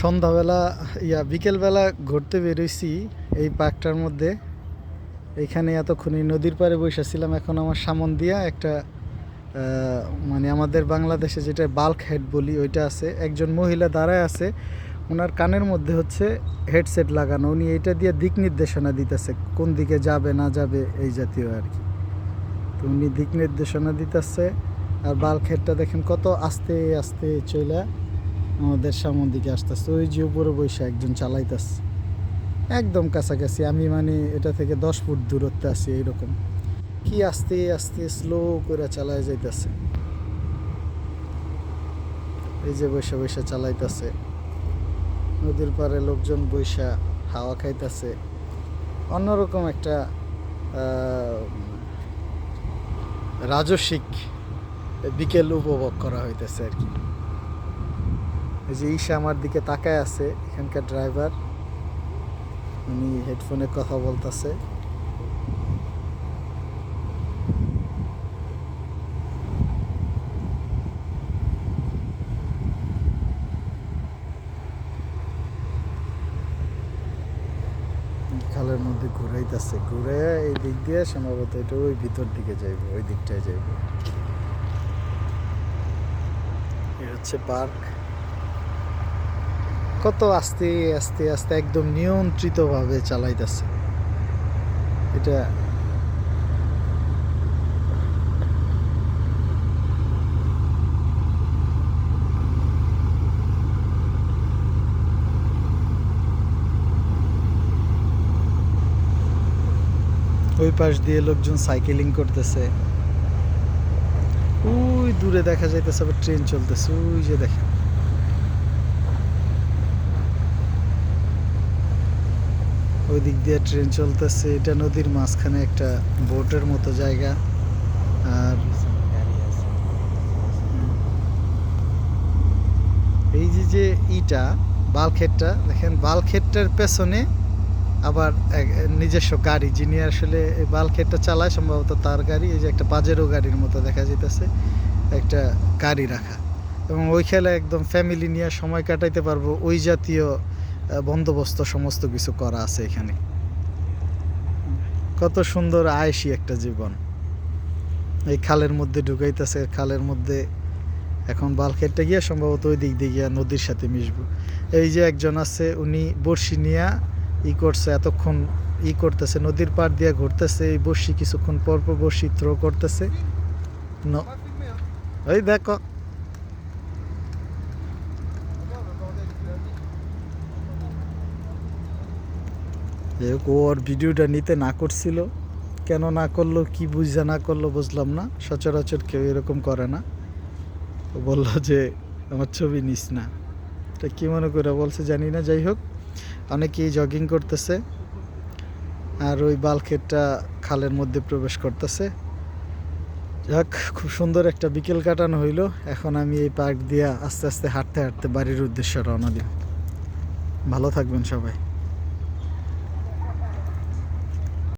সন্ধ্যাবেলা, ইয়া, বিকেলবেলা ঘুরতে বেরোইছি এই পার্কটার মধ্যে। এখানে এতক্ষণই নদীর পাড়ে বসেছিলাম এখন আমার সামন দিয়া একটা মানে আমাদের বাংলাদেশে যেটা বাল্ক হেড বলি, ওইটা আছে। একজন মহিলা দাঁড়ায় আছে ওনার কানের মধ্যে হচ্ছে হেডসেট লাগানো। উনি এইটা দিয়ে দিক নির্দেশনা দিতেছে, কোন দিকে যাবে, না যাবে, এই জাতীয় আর কি। তো উনি দিক নির্দেশনা দিতেছে, আর বাল্ক হেডটা দেখেন কত আস্তে আস্তে চলে আমাদের সামন দিকে আসতেছে। ওই যে উপরে বসে একজন চালাইতেছে। একদম কাছাকাছি। আমি মানে এটা থেকে দশ ফুট দূরত্বে আছি এইরকম। কি আস্তে আস্তে স্লো করে চালায় যাইতেছে। এই যে বসে বসে চালাইতেছে। নদীর পাড়ে লোকজন বৈশা হাওয়া খাইতেছে। অন্যরকম একটা রাজস্বিক বিকেল উপভোগ করা হইতেছে আর কি। যে ঈশা আমার দিকে তাকায় আছে, এখানকার ড্রাইভার উনি হেডফোনে কথা বলতেছে। খালের মধ্যে ঘুরাইতেছে, ঘুরে এই দিক দিয়ে সম্ভবত এটা ওই ভিতর দিকে যাইব, ওই দিকটায় যাইব। এই হচ্ছে পার্ক। কত আস্তে আস্তে আস্তে একদম নিয়ন্ত্রিতভাবে চালাইতেছে। এটা ওই পাশ দিয়ে লোকজন সাইকেলিং করতেছে। ওই দূরে দেখা যাইতেছে, আবার ট্রেন চলতেছে। ওই যে দেখেন। ওই দিক দিয়ে ট্রেন চলতেছে। এটা নদীর মাঝখানে একটা বোটের মতো জায়গা। আর এই যে যে ইটা বালক্ষেতটা দেখেন বালক্ষেতটার পেছনে আবার নিজস্ব গাড়ি। যিনি আসলে বালক্ষেতটা চালায়, সম্ভবত তার গাড়ি, এই যে একটা পাজেরো গাড়ির মতো দেখা যেতেছে একটা গাড়ি রাখা। এবং ওই খেলা একদম ফ্যামিলি নিয়ে সময় কাটাইতে পারব। ওই জাতীয় বন্দোবস্ত, সমস্ত কিছু করা আছে এখানে। কত সুন্দর আয়েসি একটা জীবন। এই খালের মধ্যে ঢুকাইতেছে খালের মধ্যে এখন বালখেটটা গিয়ে সম্ভবত ওই দিক দিয়ে গিয়া নদীর সাথে মিশবো। এই যে একজন আছে, উনি বড়শি নিয়া ই করছে, এতক্ষণ ই করতেছে, নদীর পাড় দিয়ে ঘুরতেছে, এই বড়শি কিছুক্ষণ পর পর বড়শি থ্রো করতেছে। ওই দেখো। হোক, ও ওর ভিডিওটা নিতে না করছিল। কেন না করল কি বুঝা না করল বুঝলাম না। সচরাচর কেউ এরকম করে না। ও বলল যে আমার ছবি নিস না। এটা কী মনে করে বলছে জানি না। যাই হোক অনেকেই জগিং করতেছে আর ওই বালক্ষেতটা খালের মধ্যে প্রবেশ করতেছে। যাক খুব সুন্দর একটা বিকেল কাটানো হইল। এখন আমি এই পার্ক দিয়ে আস্তে আস্তে হাঁটতে হাঁটতে বাড়ির উদ্দেশ্যে রওনা দিই ভালো থাকবেন সবাই।